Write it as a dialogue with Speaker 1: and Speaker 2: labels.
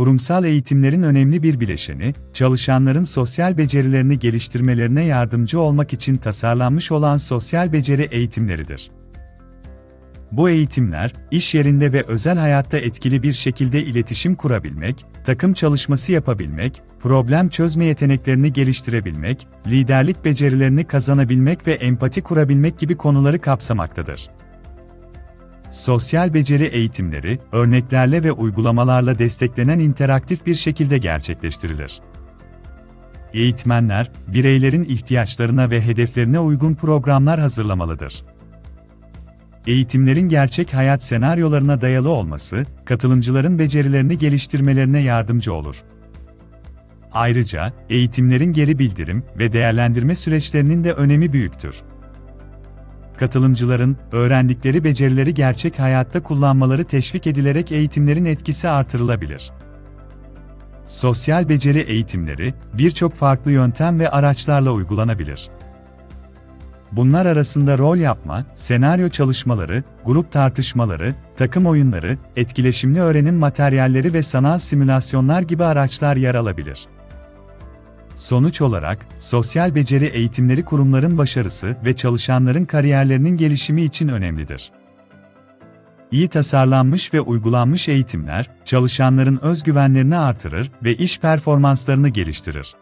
Speaker 1: kurumsal eğitimlerin önemli bir bileşeni, çalışanların sosyal becerilerini geliştirmelerine yardımcı olmak için tasarlanmış olan sosyal beceri eğitimleridir. Bu eğitimler, iş yerinde ve özel hayatta etkili bir şekilde iletişim kurabilmek, takım çalışması yapabilmek, problem çözme yeteneklerini geliştirebilmek, liderlik becerilerini kazanabilmek ve empati kurabilmek gibi konuları kapsamaktadır. Sosyal beceri eğitimleri, örneklerle ve uygulamalarla desteklenen interaktif bir şekilde gerçekleştirilir. Eğitmenler, bireylerin ihtiyaçlarına ve hedeflerine uygun programlar hazırlamalıdır. Eğitimlerin gerçek hayat senaryolarına dayalı olması, katılımcıların becerilerini geliştirmelerine yardımcı olur. Ayrıca, eğitimlerin geri bildirim ve değerlendirme süreçlerinin de önemi büyüktür. Katılımcıların, öğrendikleri becerileri gerçek hayatta kullanmaları teşvik edilerek eğitimlerin etkisi artırılabilir. Sosyal beceri eğitimleri, birçok farklı yöntem ve araçlarla uygulanabilir. Bunlar arasında rol yapma, senaryo çalışmaları, grup tartışmaları, takım oyunları, etkileşimli öğrenim materyalleri ve sanal simülasyonlar gibi araçlar yer alabilir. Sonuç olarak, sosyal beceri eğitimleri kurumların başarısı ve çalışanların kariyerlerinin gelişimi için önemlidir. İyi tasarlanmış ve uygulanmış eğitimler, çalışanların özgüvenlerini artırır ve iş performanslarını geliştirir.